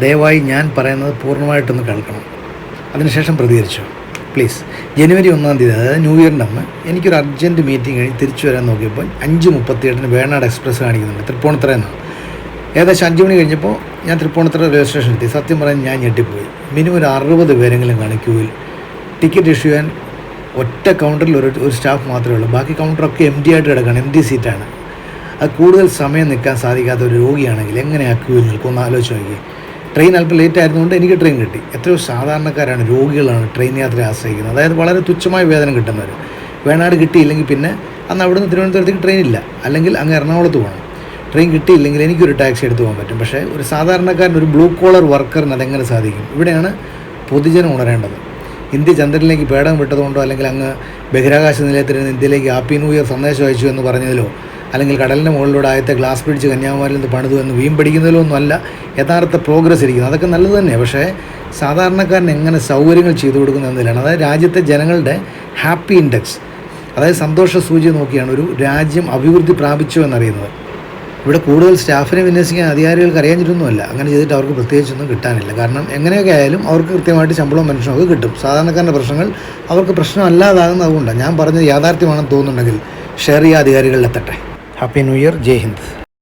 ദയവായി ഞാൻ പറയുന്നത് പൂർണമായിട്ടൊന്ന് കേൾക്കണം. അതിനുശേഷം പ്രതികരിച്ചു. പ്ലീസ് ജനുവരി ഒന്നാം തീയതി അതായത് ന്യൂ ഇയറിന്റെ അന്ന് എനിക്കൊരു അർജന്റ് മീറ്റിംഗ് കഴിഞ്ഞ് തിരിച്ചു വരാൻ നോക്കിയപ്പോൾ അഞ്ച് മുപ്പത്തിയെട്ടിന് വേണാട് എക്സ്പ്രസ് കാണിക്കുന്നുണ്ട് തൃപ്പൂണിത്തറ എന്നാണ്. ഏകദേശം അഞ്ച് മണി കഴിഞ്ഞപ്പോൾ ഞാൻ തൃപ്പൂണിത്തറ റെയിൽവേ സ്റ്റേഷനിൽ എത്തി സത്യം പറയാൻ ഞാൻ ഞെട്ടിപ്പോയി. മിനിമം ഒരു അറുപത് പേരെങ്കിലും കാണും ടിക്കറ്റ് ഇഷ്യൂ ചെയ്യാൻ ഒറ്റ കൗണ്ടറിൽ ഒരു ഒരു സ്റ്റാഫ് മാത്രമേ ഉള്ളൂ. ബാക്കി കൗണ്ടറൊക്കെ എം ഡി ആയിട്ട് കിടക്കുകയാണ് എം ഡി സീറ്റാണ് അത് കൂടുതൽ സമയം നിൽക്കാൻ സാധിക്കാത്ത ഒരു രോഗിയാണെങ്കിൽ എങ്ങനെ ആ ക്യൂവിൽ നിൽക്കും? ആലോചിച്ച് നോക്കി ട്രെയിൻ അല്പം ലേറ്റ് ആയിരുന്നുകൊണ്ട് എനിക്ക് ട്രെയിൻ കിട്ടി. എത്രയോ സാധാരണക്കാരാണ് രോഗികളാണ് ട്രെയിൻ യാത്രയെ ആശ്രയിക്കുന്നത്. അതായത് വളരെ തുച്ഛമായ വേതനം കിട്ടുന്നവർ വേണാട് കിട്ടിയില്ലെങ്കിൽ പിന്നെ അന്ന് നിന്ന് തിരുവനന്തപുരത്തേക്ക് ട്രെയിൻ ഇല്ല. അല്ലെങ്കിൽ അങ്ങ് എറണാകുളത്ത് പോകണം. ട്രെയിൻ കിട്ടിയില്ലെങ്കിൽ എനിക്കൊരു ടാക്സി എടുത്ത് പോകാൻ പറ്റും. പക്ഷേ ഒരു സാധാരണക്കാരൻ ഒരു ബ്ലൂ കോളർ വർക്കറിന് അതെങ്ങനെ സാധിക്കും? ഇവിടെയാണ് പൊതുജനം ഉണരേണ്ടത്. ഇന്ത്യ ചന്ദ്രനിലേക്ക് പേടം വിട്ടതുകൊണ്ടോ അല്ലെങ്കിൽ അങ്ങ് ബഹിരാകാശ നിലയത്തിൽ നിന്ന് ഇന്ത്യയിലേക്ക് ഹാപ്പി ന്യൂ ഇയർ സന്ദേശം അയച്ചു എന്ന് പറഞ്ഞതിലോ അല്ലെങ്കിൽ കടലിന്റെ മുകളിലൂടെ ആദ്യത്തെ ഗ്ലാസ് ബ്രിഡ്ജ് കന്യാകുമാരിയിൽ നിന്ന് പണിതു എന്ന് വീം പഠിക്കുന്നതിലോ ഒന്നുമല്ല യഥാർത്ഥ പ്രോഗ്രസ് ഇരിക്കുന്നത് അതൊക്കെ നല്ലത് തന്നെയാണ് പക്ഷേ സാധാരണക്കാരന് എങ്ങനെ സൗകര്യങ്ങൾ ചെയ്തു കൊടുക്കുന്ന എന്നതിലാണ്. അതായത് രാജ്യത്തെ ജനങ്ങളുടെ ഹാപ്പി ഇൻഡെക്സ് അതായത് സന്തോഷ സൂചി നോക്കിയാണ് ഒരു രാജ്യം അഭിവൃദ്ധി പ്രാപിച്ചു എന്നറിയുന്നത്. ഇവിടെ കൂടുതൽ സ്റ്റാഫിനെ വിന്യസിക്കാൻ അധികാരികൾക്ക് അറിയാഞ്ഞിട്ടൊന്നുമല്ല. അങ്ങനെ ചെയ്തിട്ട് അവർക്ക് പ്രത്യേകിച്ചൊന്നും കിട്ടാനില്ല. കാരണം എങ്ങനെയൊക്കെ ആയാലും അവർക്ക് കൃത്യമായിട്ട് ശമ്പളവും മനുഷ്യനൊക്കെ കിട്ടും. സാധാരണക്കാരന്റെ പ്രശ്നങ്ങൾ അവർക്ക് പ്രശ്നമല്ലാതാകുന്നത് അതുകൊണ്ടാണ്. ഞാൻ പറഞ്ഞത് യാഥാർത്ഥ്യമാണെന്ന് തോന്നുന്നുണ്ടെങ്കിൽ ഷെയർ ചെയ്യുക അധികാരികളിലെത്തട്ടെ. Happy new year Jai Hind